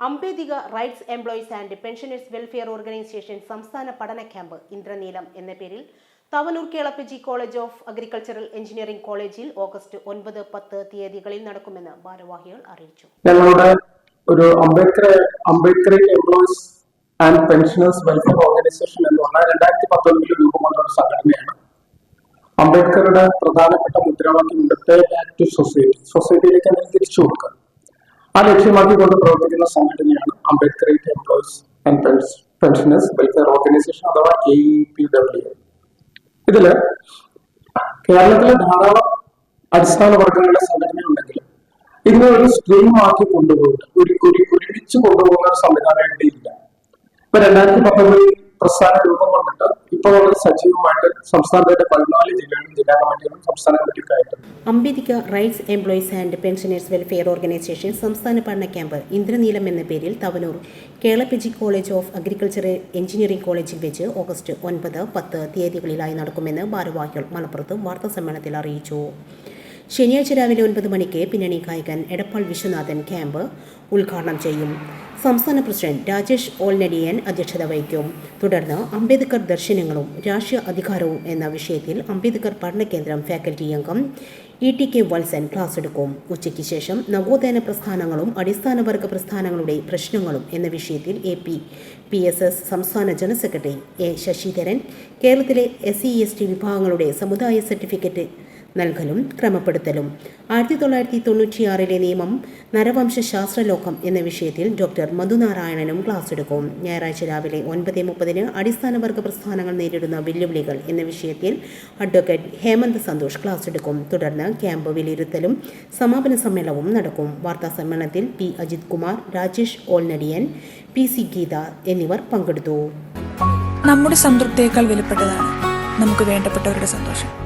Ambedkar rights employees and pensioners welfare organisation സംസ്ഥാന പഠന camp Indraneelam എന്ന പേരിൽ Tavanur Kelappaji college of agricultural engineering കോളേജിൽ ഓഗസ്റ്റ് ഒൻപത് പത്ത് തീയതികളിൽ നടക്കുമെന്ന് ഭാരവാഹികൾ അറിയിച്ചു. ഞങ്ങളുടെ ഒരു Ambedkar Ambedkar employees and pensioners welfare organisation എന്ന് പറഞ്ഞാൽ രണ്ടായിരത്തി പത്തൊൻപതിൽ രൂപം കൊണ്ട ഒരു സംഘടനയാണ്. അംബേദ്കറുടെ പ്രധാനപ്പെട്ട മുദ്രാവാക്യം പേ ബാക്ക് ടു സൊസൈറ്റി സൊസൈറ്റിയിലേക്ക് തിരിച്ചു കൊടുക്കുക. ആ ലക്ഷ്യമാക്കിക്കൊണ്ട് പ്രവർത്തിക്കുന്ന സംഘടനയാണ് Ambedkar employees and pensioners welfare organisation അഥവാ എ പി ഡബ്ല്യു ഇതിൽ കേരളത്തിലെ ധാരാളം അടിസ്ഥാന വർഗങ്ങളുടെ സംഘടനയുണ്ടെങ്കിൽ ഇതിനെ ഒരു സ്ട്രീം ആക്കി കൊണ്ടുപോയിട്ട് ഒരു ഒരു ഒരുമിച്ച് കൊണ്ടുപോകുന്ന ഒരു സംവിധാനം ഇല്ല. ഇപ്പൊ രണ്ടായിരത്തി പത്തൊമ്പതിൽ പ്രസ്ഥാന രൂപം കൊണ്ടിട്ട് ഇപ്പോൾ വളരെ സജീവമായിട്ട് സംസ്ഥാനത്തിന്റെ പതിനാല് ജില്ലകളിലും ജില്ലാ കമ്മിറ്റികളും സംസ്ഥാന കമ്മിറ്റിക്കായിട്ട് Ambedkar rights employees and pensioners welfare organisation സംസ്ഥാന പഠന ക്യാമ്പ് ഇന്ദ്രനീലം എന്ന പേരിൽ Tavanur Kelappaji college of agriculture engineering കോളേജിൽ വെച്ച് ഓഗസ്റ്റ് ഒൻപത് പത്ത് തീയതികളിലായി നടക്കുമെന്ന് ഭാരവാഹികൾ മലപ്പുറത്ത് വാർത്താസമ്മേളനത്തിൽ അറിയിച്ചു. ശനിയാഴ്ച രാവിലെ ഒൻപത് മണിക്ക് പിന്നണി ഗായകൻ എടപ്പാൾ വിശ്വനാഥൻ ക്യാമ്പ് ഉദ്ഘാടനം ചെയ്യും. സംസ്ഥാന പ്രസിഡന്റ് രാജേഷ് ഓൾനടിയൻ അധ്യക്ഷത വഹിക്കും. തുടർന്ന് അംബേദ്കർ ദർശനങ്ങളും രാഷ്ട്രീയ അധികാരവും എന്ന വിഷയത്തിൽ അംബേദ്കർ പഠന കേന്ദ്രം ഫാക്കൽറ്റി അംഗം E T K Valsan class എടുക്കും. ഉച്ചയ്ക്ക് ശേഷം നവോത്ഥാന പ്രസ്ഥാനങ്ങളും അടിസ്ഥാന വർഗ പ്രസ്ഥാനങ്ങളുടെ പ്രശ്നങ്ങളും എന്ന വിഷയത്തിൽ A P P S S സംസ്ഥാന ജനറൽ സെക്രട്ടറി എ ശശിധരൻ കേരളത്തിലെ എസ് സി എസ് ടി വിഭാഗങ്ങളുടെ സമുദായ സർട്ടിഫിക്കറ്റ് നൽകലും ക്രമപ്പെടുത്തലും. ആയിരത്തി തൊള്ളായിരത്തി തൊണ്ണൂറ്റിയാറിലെ നിയമം നരവംശ ശാസ്ത്രലോകം എന്ന വിഷയത്തിൽ ഡോക്ടർ മധുനാരായണനും ക്ലാസ് എടുക്കും. ഞായറാഴ്ച രാവിലെ ഒൻപത് മുപ്പതിന് അടിസ്ഥാന വർഗ പ്രസ്ഥാനങ്ങൾ നേരിടുന്ന വെല്ലുവിളികൾ എന്ന വിഷയത്തിൽ അഡ്വക്കേറ്റ് ഹേമന്ത് സന്തോഷ് ക്ലാസ് എടുക്കും. തുടർന്ന് ക്യാമ്പ് വിലയിരുത്തലും സമാപന സമ്മേളനവും നടക്കും. വാർത്താ സമ്മേളനത്തിൽ P Ajith Kumar Rajesh Olnadiyan P C Geetha എന്നിവർ പങ്കെടുത്തു. നമ്മുടെ സംതൃപ്തിയേക്കാൾ വിലപ്പെട്ടതാണ് നമുക്ക് വേണ്ടപ്പെട്ടവരുടെ സന്തോഷം.